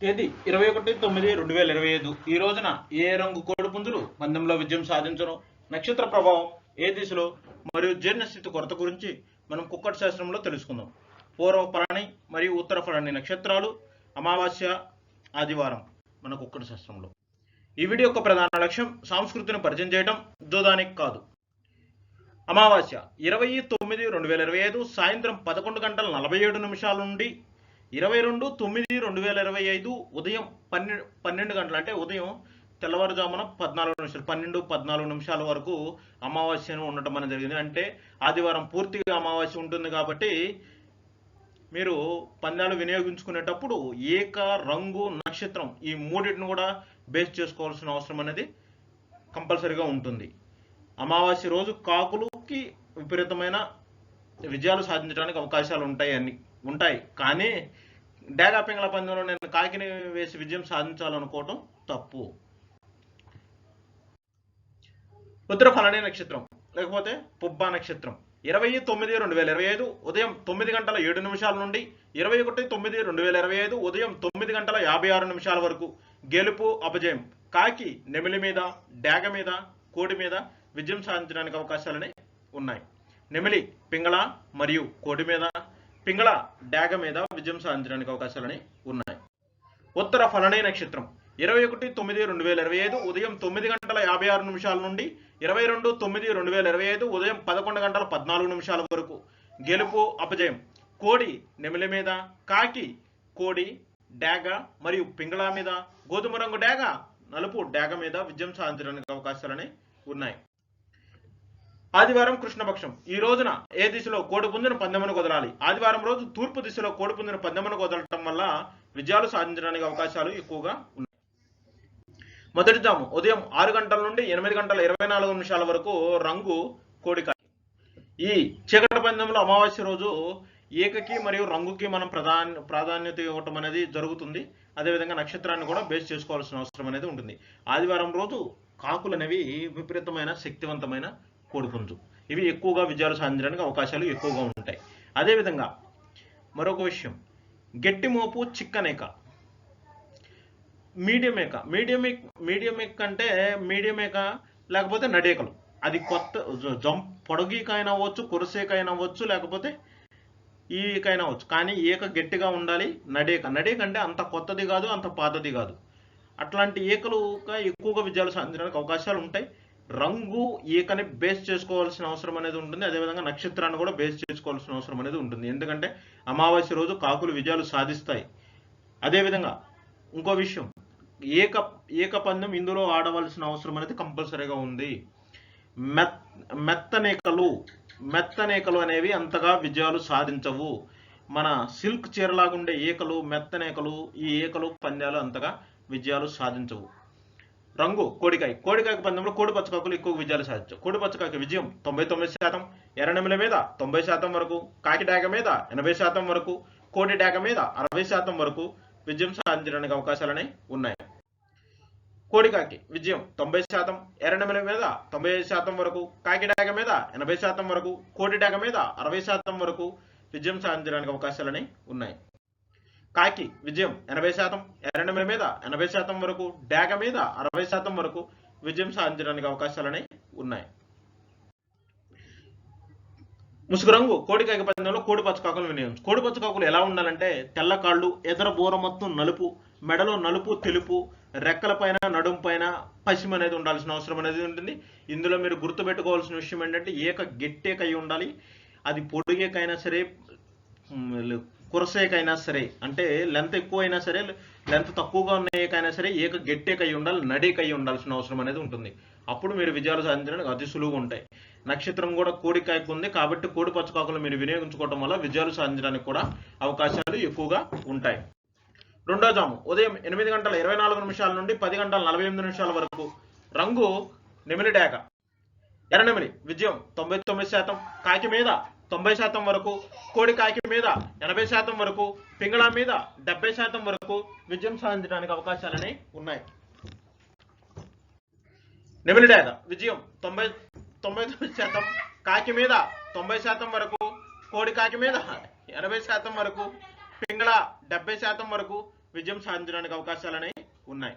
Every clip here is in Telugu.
తేదీ ఇరవై ఒకటి తొమ్మిది రెండు వేల ఇరవై ఐదు. ఈ రోజున ఏ రంగు కోడి పుంజులు పందెంలో విజయం సాధించను? నక్షత్ర ప్రభావం ఏ దిశలో మరియు జీర్ణస్థితి కొరత గురించి మనం కుక్కటి శాస్త్రంలో తెలుసుకుందాం. పూర్వ ఫలాని మరియు ఉత్తర ఫలాని నక్షత్రాలు అమావాస్య ఆదివారం మన కుక్కటి శాస్త్రంలో. ఈ వీడియో యొక్క ప్రధాన లక్ష్యం సంస్కృతిని పరిచయం చేయడం జోదానికి కాదు. అమావాస్య ఇరవై తొమ్మిది రెండు వేల ఇరవై ఐదు సాయంత్రం పదకొండు గంటల నలభై ఏడు నిమిషాల నుండి ఇరవై రెండు తొమ్మిది రెండు వేల ఇరవై ఐదు ఉదయం పన్నెండు పన్నెండు గంటలు అంటే ఉదయం తెల్లవారుజామున పద్నాలుగు నిమిషాలు పన్నెండు పద్నాలుగు నిమిషాల వరకు అమావాస్యను ఉండటం అనేది జరిగింది. అంటే ఆదివారం పూర్తిగా అమావాస్య ఉంటుంది కాబట్టి మీరు పందాలు వినియోగించుకునేటప్పుడు ఏక రంగు నక్షత్రం ఈ మూడింటిని కూడా బేస్ చేసుకోవాల్సిన అవసరం అనేది కంపల్సరీగా ఉంటుంది. అమావాస్య రోజు కాకులకి విపరీతమైన విజయాలు సాధించడానికి అవకాశాలు ఉంటాయి ఉంటాయి. కానీ డేగా పింగళ పందెంలో నేను కాకిని వేసి విజయం సాధించాలనుకోవటం తప్పు. ఉత్తర ఫలనీ నక్షత్రం. లేకపోతే పుబ్బా నక్షత్రం. ఇరవై తొమ్మిది రెండు వేల ఇరవై ఐదు ఉదయం తొమ్మిది గంటల ఏడు నిమిషాల నుండి ఇరవై ఒకటి తొమ్మిది రెండు వేల ఇరవై ఐదు ఉదయం తొమ్మిది గంటల యాభై ఆరు నిమిషాల వరకు గెలుపు అపజయం. కాకి నెమిలి మీద డాగ మీద కోడి మీద విజయం సాధించడానికి అవకాశాలని ఉన్నాయి. నెమిలి పింగళ మరియు కోడి మీద పింగళ డాగ మీద విజయం సాధించడానికి అవకాశాలని ఉన్నాయి. ఉత్తర ఫలనీ నక్షత్రం. ఇరవై ఒకటి తొమ్మిది రెండు వేల ఇరవై ఐదు ఉదయం తొమ్మిది గంటల యాభై ఆరు నిమిషాల నుండి ఇరవై రెండు తొమ్మిది రెండు వేల ఇరవై ఐదు ఉదయం పదకొండు గంటల పద్నాలుగు నిమిషాల వరకు. గెలుపు అపజయం. కోడి నెమిలి మీద. కాకి కోడి డాగ మరియు పింగళ మీద. గోధుమ రంగు డాగ నలుపు డాగ మీద విజయం సాధించడానికి అవకాశాలని ఉన్నాయి. ఆదివారం కృష్ణపక్షం. ఈ రోజున ఏ దిశలో కోడిపుంజును పందెమును కుదరాలి ఆదివారం రోజు తూర్పు దిశలో కోడిపుంజును పందెమును కుదరటం వల్ల విజయాలు సాధించడానికి అవకాశాలు ఎక్కువగా ఉన్నాయి. మొదటి జాము. ఉదయం ఆరు గంటల నుండి ఎనిమిది గంటల ఇరవై నాలుగు నిమిషాల వరకు రంగు కోడికాయ ఈ చీకటి పందెంలో అమావాస్య రోజు ఏకకి మరియు రంగుకి మనం ప్రధాన ప్రాధాన్యత ఇవ్వటం అనేది జరుగుతుంది. అదేవిధంగా నక్షత్రాన్ని కూడా బేస్ చేసుకోవాల్సిన అవసరం అనేది ఉంటుంది. ఆదివారం రోజు కాకులు అనేవి విపరీతమైన శక్తివంతమైన కోడిపుంజు ఇవి ఎక్కువగా విజయాలు సాధించడానికి అవకాశాలు ఎక్కువగా ఉంటాయి. అదేవిధంగా మరొక విషయం. గట్టి మోపు చిక్కనేక. మీడియం ఏక మీడియం ఏక్ మీడియం ఏక్ అంటే మీడియం ఏక లేకపోతే నడేకలు. అది కొత్త జం పొడగీకైనా అవ్వచ్చు కురసేకైనా అవ్వచ్చు లేకపోతే ఈకైనా అవ్వచ్చు. కానీ ఈక గట్టిగా ఉండాలి నడేక. నడేక అంటే అంత కొత్తది కాదు అంత పాతది కాదు. అట్లాంటి ఈకలుగా ఎక్కువగా విజయాలు సాధించడానికి అవకాశాలు ఉంటాయి. రంగు ఈకని బేస్ చేసుకోవాల్సిన అవసరం అనేది ఉంటుంది. అదేవిధంగా నక్షత్రాన్ని కూడా బేస్ చేసుకోవాల్సిన అవసరం అనేది ఉంటుంది. ఎందుకంటే అమావాస్య రోజు కాకులు విజయాలు సాధిస్తాయి. అదేవిధంగా ఇంకో విషయం ఏక ఏక పందెం ఇందులో ఆడవలసిన అవసరం అనేది కంపల్సరీగా ఉంది. మెత్ మెత్తనేకలు మెత్తనేకలు అనేవి అంతగా విజయాలు సాధించవు. మన సిల్క్ చీరలాగుండే ఏకలు మెత్తనేకలు ఈ ఏకలు పందాలు అంతగా విజయాలు సాధించవు. రంగు కోడికాయ. కోడికాయ పందెంలో కోడి పచ్చకాకులు ఎక్కువ విజయాలు సాధించు కోడి పచ్చకాకి విజయం తొంభై తొమ్మిది శాతం ఎర్రనెమిల మీద తొంభై శాతం వరకు కాకి డాక మీద ఎనభై శాతం వరకు కోడి డాక మీద అరవై శాతం వరకు విజయం సాధించడానికి అవకాశాలనే ఉన్నాయి. కోడికాకి విజయం తొంభై శాతం ఎర్రనెమిల మీద తొంభై ఐదు శాతం వరకు కాకి డాక మీద ఎనభై శాతం వరకు కోడి డాక మీద అరవై శాతం వరకు విజయం సాధించడానికి అవకాశాలని ఉన్నాయి. కాకి విజయం ఎనభై శాతం ఎర్రనెమిల మీద ఎనభై శాతం వరకు డాగ మీద అరవై శాతం వరకు విజయం సాధించడానికి అవకాశాలనే ఉన్నాయి. ముసుగు రంగు కోడికాయ పందెంలో కోడి పచ్చకాకులు వినియోగించు కోడి పచ్చకాకులు ఎలా ఉండాలంటే తెల్ల కాళ్ళు ఎదర బూర మొత్తం నలుపు మెడలో నలుపు తెలుపు రెక్కల పైన నడుము పైన పశ్చిమ అనేది ఉండాల్సిన అవసరం అనేది ఉంటుంది. ఇందులో మీరు గుర్తుపెట్టుకోవాల్సిన విషయం ఏంటంటే ఏక గట్టేకై ఉండాలి. అది పొడిగేకైనా సరే కురసేకైనా సరే అంటే లెంత్ ఎక్కువ అయినా సరే లెంత్ తక్కువగా ఉన్న ఏకైనా సరే ఏక గట్టేకై ఉండాలి నడేకై ఉండాల్సిన అవసరం అనేది ఉంటుంది. అప్పుడు మీరు విజయాలు సాధించడానికి అతి సులువుగా ఉంటాయి. నక్షత్రం కూడా కోడికాయకు ఉంది కాబట్టి కోడి పచ్చకాకులు మీరు వినియోగించుకోవడం వల్ల విజయాలు సాధించడానికి కూడా అవకాశాలు ఎక్కువగా ఉంటాయి. రెండో జాము ఉదయం ఎనిమిది గంటల ఇరవై నాలుగు నిమిషాల నుండి పది గంటల నలభై ఎనిమిది నిమిషాల వరకు. రంగు నిమిలిడాక ఎర్రనెమిలి విజయం తొంభై తొమ్మిది శాతం. కాకి మీద తొంభై శాతం వరకు కోడి కాకి మీద ఎనభై శాతం వరకు పింగళ మీద డెబ్బై శాతం వరకు విజయం సాధించడానికి అవకాశాలని ఉన్నాయి. నిమిలిడేద విజయం తొంభై తొంభై తొమ్మిది శాతం కాకి మీద తొంభై శాతం వరకు కోడి కాకి మీద ఎనభై శాతం వరకు పింగళ డెబ్బై శాతం వరకు విజయం సాధించడానికి అవకాశాలని ఉన్నాయి.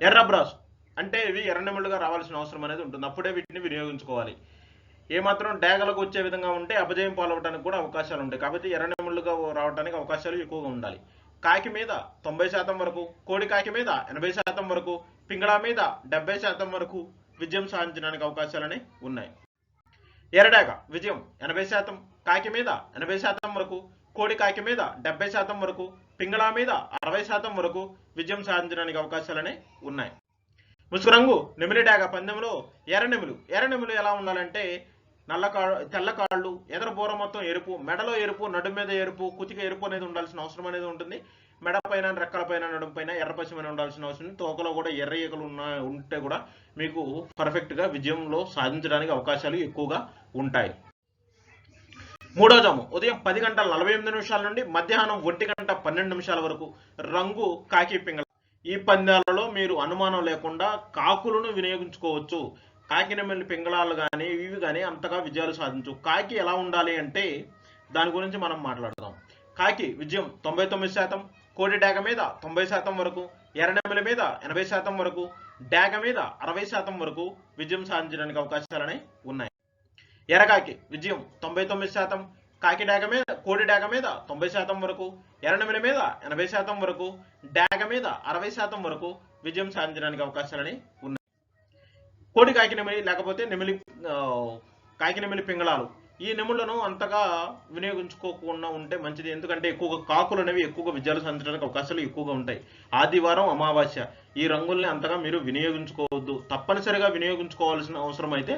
ఎర్ర బ్రాస్ అంటే ఇవి ఎర్రనెములుగా రావాల్సిన అవసరం అనేది ఉంటుంది. అప్పుడే వీటిని వినియోగించుకోవాలి. ఏమాత్రం డేగలకు వచ్చే విధంగా ఉంటే అపజయం పాలవడానికి కూడా అవకాశాలు ఉంటాయి. కాబట్టి ఎర్రనిముళ్ళుగా రావడానికి అవకాశాలు ఎక్కువగా ఉండాలి. కాకి మీద తొంభై శాతం వరకు కోడి కాకి మీద ఎనభై శాతం వరకు పింగళా మీద డెబ్బై శాతం వరకు విజయం సాధించడానికి అవకాశాలని ఉన్నాయి. ఎరడాక విజయం ఎనభై శాతం కాకి మీద ఎనభై శాతం వరకు కోడి కాకి మీద డెబ్బై శాతం వరకు పింగళా మీద అరవై శాతం వరకు విజయం సాధించడానికి అవకాశాలని ఉన్నాయి. ముసుగురంగు నెమిలి డాగ పందెంలో ఎర్రనెములు ఎర్రనెములు ఎలా ఉండాలంటే నల్ల కాళ్ళు తెల్ల కాళ్ళు ఎదర బోర మొత్తం ఎరుపు మెడలో ఎరుపు నడుము మీద ఎరుపు కుతిక ఎరుపు అనేది ఉండాల్సిన అవసరం అనేది ఉంటుంది. మెడ పైన రెక్కల పైన నడుము పైన ఎర్ర పశ్చిమైన ఉండాల్సిన అవసరం తోకలో కూడా ఎర్ర ఈకలు ఉన్న ఉంటే కూడా మీకు పర్ఫెక్ట్గా విజయంలో సాధించడానికి అవకాశాలు ఎక్కువగా ఉంటాయి. మూడో జాము ఉదయం పది గంటల నలభై ఎనిమిది నిమిషాల నుండి మధ్యాహ్నం ఒంటి గంట పన్నెండు నిమిషాల వరకు రంగు కాకి పింగళ. ఈ పందాలలో మీరు అనుమానం లేకుండా కాకులను వినియోగించుకోవచ్చు. కాకినెమ్మలి పింగళాలు కానీ ఇవి కానీ అంతగా విజయాలు సాధించు కాకి ఎలా ఉండాలి అంటే దాని గురించి మనం మాట్లాడదాం. కాకి విజయం తొంభై తొమ్మిది శాతం కోడి డాగ మీద తొంభై శాతం వరకు ఎర్రనెమ్మల మీద ఎనభై శాతం వరకు డాగ మీద అరవై శాతం వరకు విజయం సాధించడానికి అవకాశాలని ఉన్నాయి. ఎర్రకాకి విజయం తొంభై తొమ్మిది శాతం కాకి డాగ మీద కోడి డాగ మీద తొంభై శాతం వరకు ఎర్రనెమిల మీద ఎనభై శాతం వరకు డాగ మీద అరవై శాతం వరకు విజయం సాధించడానికి అవకాశాలని ఉన్నాయి. కోడి కాకి లేకపోతే నెమిలి కాకి నెమలి పింగళాలు. ఈ నెములను అంతగా వినియోగించుకోకుండా ఉంటే మంచిది. ఎందుకంటే ఎక్కువగా కాకులు అనేవి ఎక్కువగా విజయాలు సాధించడానికి అవకాశాలు ఎక్కువగా ఉంటాయి. ఆదివారం అమావాస్య. ఈ రంగుల్ని అంతగా మీరు వినియోగించుకోవద్దు. తప్పనిసరిగా వినియోగించుకోవాల్సిన అవసరం అయితే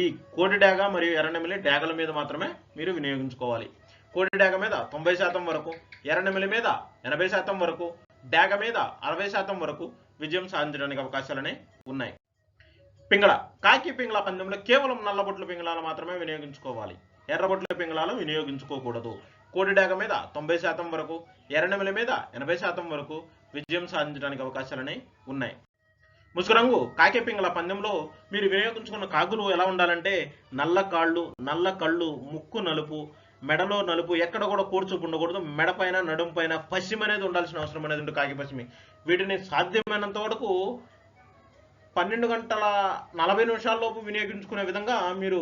ఈ కోడి డాగ మరియు ఎర్రనెమిలి డాగల మీద మాత్రమే మీరు వినియోగించుకోవాలి. కోడి డాగ మీద తొంభై శాతం వరకు ఎర్రనెమిలి మీద ఎనభై శాతం వరకు డాగ మీద అరవై శాతం వరకు విజయం సాధించడానికి అవకాశాలనే ఉన్నాయి. పింగళ కాకి పింగళ పందెంలో కేవలం నల్లబొట్ల పింగళాలు మాత్రమే వినియోగించుకోవాలి. ఎర్రబొట్ల పింగళాలు వినియోగించుకోకూడదు. కోడిడాగ మీద తొంభై శాతం వరకు ఎర్రనెమిల మీద ఎనభై శాతం వరకు విజయం సాధించడానికి అవకాశాలనే ఉన్నాయి. ముసుగురంగు కాకి పింగళ పందెంలో మీరు వినియోగించుకున్న కాకులు ఎలా ఉండాలంటే నల్ల కాళ్ళు నల్ల కళ్ళు ముక్కు నలుపు మెడలో నలుపు ఎక్కడ కూడా కూర్చుకు ఉండకూడదు. మెడపైన నడుము పైన పశ్చిమ అనేది ఉండాల్సిన అవసరం అనేది ఉంటుంది కాకి పశ్చిమి వీటిని సాధ్యమైనంత వరకు పన్నెండు గంటల నలభై నిమిషాల్లోపు వినియోగించుకునే విధంగా మీరు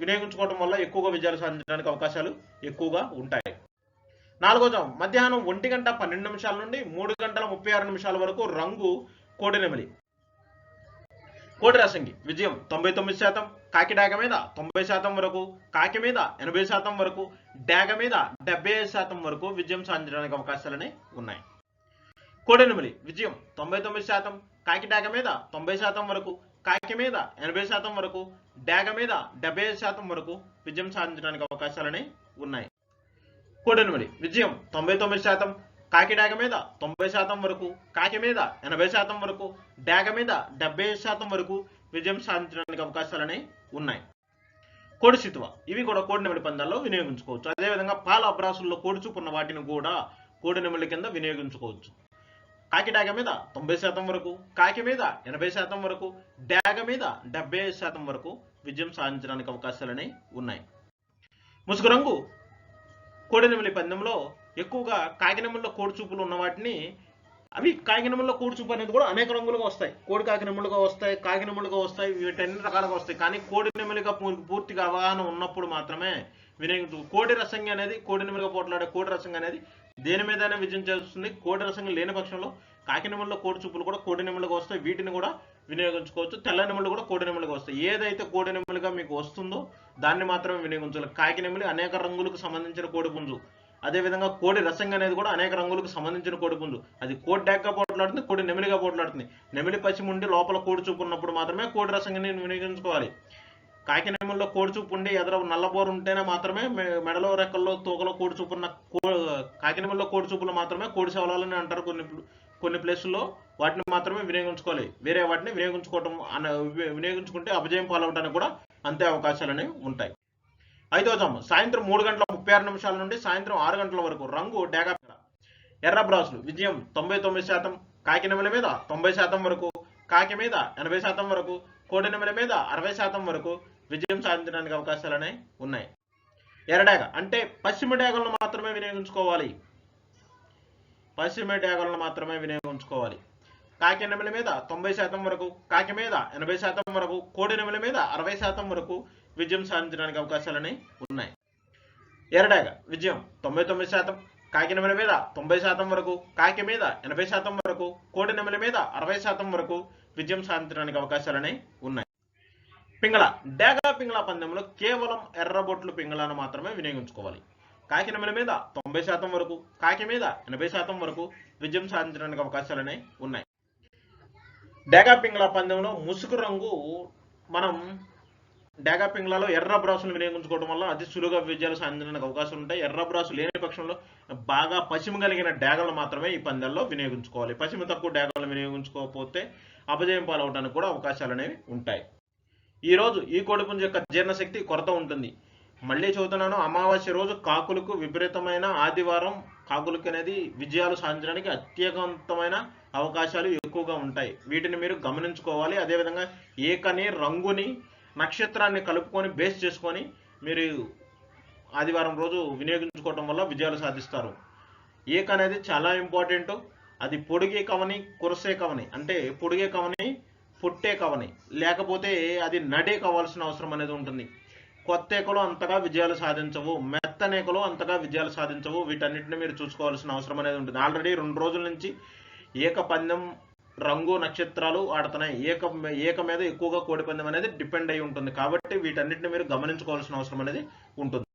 వినియోగించుకోవడం వల్ల ఎక్కువగా విజయాలు సాధించడానికి అవకాశాలు ఎక్కువగా ఉంటాయి. నాలుగో మధ్యాహ్నం ఒంటి గంట పన్నెండు నిమిషాల నుండి మూడు గంటల ముప్పై ఆరు నిమిషాల వరకు రంగు కోడినెమిలి కోడి రసంగి విజయం తొంభై తొమ్మిది శాతం. కాకి డాగ మీద తొంభై శాతం వరకు కాకి మీద ఎనభై శాతం వరకు డాగ మీద డెబ్బై ఐదు శాతం వరకు విజయం సాధించడానికి అవకాశాలని ఉన్నాయి. కోడెనుమలి విజయం తొంభై తొమ్మిది శాతం. కాకి డాగ మీద తొంభై శాతం వరకు కాకి మీద ఎనభై శాతం వరకు డాగ మీద డెబ్బై శాతం వరకు విజయం సాధించడానికి అవకాశాలని ఉన్నాయి. కోడెనుమలి విజయం తొంభై తొమ్మిది శాతం. కాకి డాగ మీద తొంభై శాతం వరకు కాకి మీద ఎనభై శాతం వరకు డాగ మీద డెబ్బై శాతం వరకు విజయం సాధించడానికి అవకాశాలని ఉన్నాయి. కోడి సితువ ఇవి కూడా కోడి నెమలి పందాల్లో వినియోగించుకోవచ్చు. అదేవిధంగా పాల అబ్రాసుల్లో కోడి చూపున్న వాటిని కూడా కోడి నెమలి కింద వినియోగించుకోవచ్చు. కాకి డాగ మీద తొంభై శాతం వరకు కాకి మీద ఎనభై శాతం వరకు డాగ మీద డెబ్బై శాతం వరకు విజయం సాధించడానికి అవకాశాలని ఉన్నాయి. ముసుగు రంగు కోడినెమిలి పందెంలో ఎక్కువగా కాకినెమ్మల్లో కోడిచూపులు ఉన్న వాటిని అవి కాకినెమ్మల్లో కోడిచూపు అనేది కూడా అనేక రంగులుగా వస్తాయి. కోడి కాకినెమ్మలుగా వస్తాయి కాకినెమ్మలుగా వస్తాయి వీటన్ని రకాలుగా వస్తాయి. కానీ కోడినెమ్మలిగా పూ- పూర్తిగా అవగాహన ఉన్నప్పుడు మాత్రమే వినియోగించు కోడి రసంగి అనేది కోడి నెమ్మలిగా పోట్లాడే కోడి రసంగి అనేది దేని మీదైనా విజయం చేస్తుంది. కోడి రసంగి లేని పక్షంలో కాకినెమ్మల్లో కోడి చూపులు కూడా కోడి నెమ్మలుగా వస్తాయి. వీటిని కూడా వినియోగించుకోవచ్చు. తెల్ల నెమలు కూడా కోడి నెమ్మలుగా వస్తాయి. ఏదైతే కోడి నెమ్మలుగా మీకు వస్తుందో దాన్ని మాత్రమే వినియోగించాలి. కాకి నెమలి అనేక రంగులకు సంబంధించిన కోడి పుంజు. అదేవిధంగా కోడి రసం అనేది కూడా అనేక రంగులకు సంబంధించిన కోడి పుంజు. అది కోడి డాగ్గా పోట్లాడుతుంది కోడి నెమిలిగా పోట్లాడుతుంది. నెమిలి పచ్చి ఉండి లోపల కోడి చూపు ఉన్నప్పుడు మాత్రమే కోడి రసంగాని వినియోగించుకోవాలి. కాకి నెమల్లో కోడి చూపు ఉండి ఎదర నల్లబోరు ఉంటేనే మాత్రమే మెడలో రెక్కల్లో తోకలో కోడి చూపు ఉన్న కో కాకినెమల్లో కోడి చూపులు మాత్రమే కోడి శవలాలని అంటారు కొన్ని కొన్ని ప్లేసుల్లో వాటిని మాత్రమే వినియోగించుకోవాలి. వేరే వాటిని వినియోగించుకోవటం అన్న వినియోగించుకుంటే అపజయం పాలవడానికి కూడా అంతే అవకాశాలు అనేవి ఉంటాయి. ఐదో జాము సాయంత్రం మూడు గంటల ముప్పై ఆరు నిమిషాల నుండి సాయంత్రం ఆరు గంటల వరకు రంగు డేగా ఎర్ర బ్రాసులు విజయం తొంభై తొమ్మిది శాతం. కాకి నెమలి మీద తొంభై శాతం వరకు కాకి మీద ఎనభై శాతం వరకు కోడి నెమలి మీద అరవై శాతం వరకు విజయం సాధించడానికి అవకాశాలు అనేవి ఉన్నాయి ఎర్రడేగ అంటే పశ్చిమ డేగలను మాత్రమే వినియోగించుకోవాలి. పశ్చిమ డేగలను మాత్రమే వినియోగించుకోవాలి. కాకి నెమల మీద తొంభై శాతం వరకు కాకి మీద ఎనభై శాతం వరకు కోడి నెమల మీద అరవై శాతం వరకు విజయం సాధించడానికి అవకాశాలని ఉన్నాయి. ఎరడాగ విజయం తొంభై తొమ్మిది శాతం కాకి నెమల మీద తొంభై శాతం వరకు కాకి మీద ఎనభై శాతం వరకు కోడి నెమల మీద అరవై శాతం వరకు విజయం సాధించడానికి అవకాశాలని ఉన్నాయి. పింగళ డేగా పింగళ పందెంలో కేవలం ఎర్రబొట్లు పింగళాను మాత్రమే వినియోగించుకోవాలి. కాకి మీద తొంభై శాతం వరకు కాకి మీద ఎనభై శాతం వరకు విజయం సాధించడానికి అవకాశాలనే ఉన్నాయి. డేగా పింగళ పందెంలో ముసుగు రంగు మనం డేగా పింగళలో ఎర్ర బ్రాసులు వినియోగించుకోవడం వల్ల అతి సులువుగా విజయాలు సాధించడానికి అవకాశం ఉంటాయి. ఎర్ర బ్రాసు లేని పక్షంలో బాగా పశ్చిమ కలిగిన డేగలు మాత్రమే ఈ పందెంలో వినియోగించుకోవాలి. పశ్చిమ తక్కువ డేగలు వినియోగించుకోకపోతే అపజయం పాలవడానికి కూడా అవకాశాలు అనేవి ఉంటాయి. ఈ రోజు ఈ కోడిపుంజ యొక్క జీర్ణశక్తి కొరత ఉంటుంది. మళ్ళీ చదువుతున్నాను. అమావాస్య రోజు కాకులకు విపరీతమైన ఆదివారం కాకులకు అనేది విజయాలు సాధించడానికి అత్యకంతమైన అవకాశాలు ఎక్కువగా ఉంటాయి. వీటిని మీరు గమనించుకోవాలి. అదేవిధంగా ఏకని రంగుని నక్షత్రాన్ని కలుపుకొని బేస్ చేసుకొని మీరు ఆదివారం రోజు వినియోగించుకోవటం వల్ల విజయాలు సాధిస్తారు. ఏక అనేది చాలా ఇంపార్టెంట్. అది పొడిగే కవని కురసే కవని. అంటే పొడిగే కవని పుట్టే కవని. లేకపోతే అది నడే కావాల్సిన అవసరం అనేది ఉంటుంది. కొత్త ఏకలు అంతగా విజయాలు సాధించవు మెత్తనేకలు అంతగా విజయాలు సాధించవు. వీటన్నిటిని మీరు చూసుకోవాల్సిన అవసరం అనేది ఉంటుంది. ఆల్రెడీ రెండు రోజుల నుంచి ఏక పందెం రంగు నక్షత్రాలు ఆడుతున్నాయి. ఏక ఏక మీద ఎక్కువగా కోడి పందెం అనేది డిపెండ్ అయి ఉంటుంది. కాబట్టి వీటన్నిటిని మీరు గమనించుకోవాల్సిన అవసరం అనేది ఉంటుంది.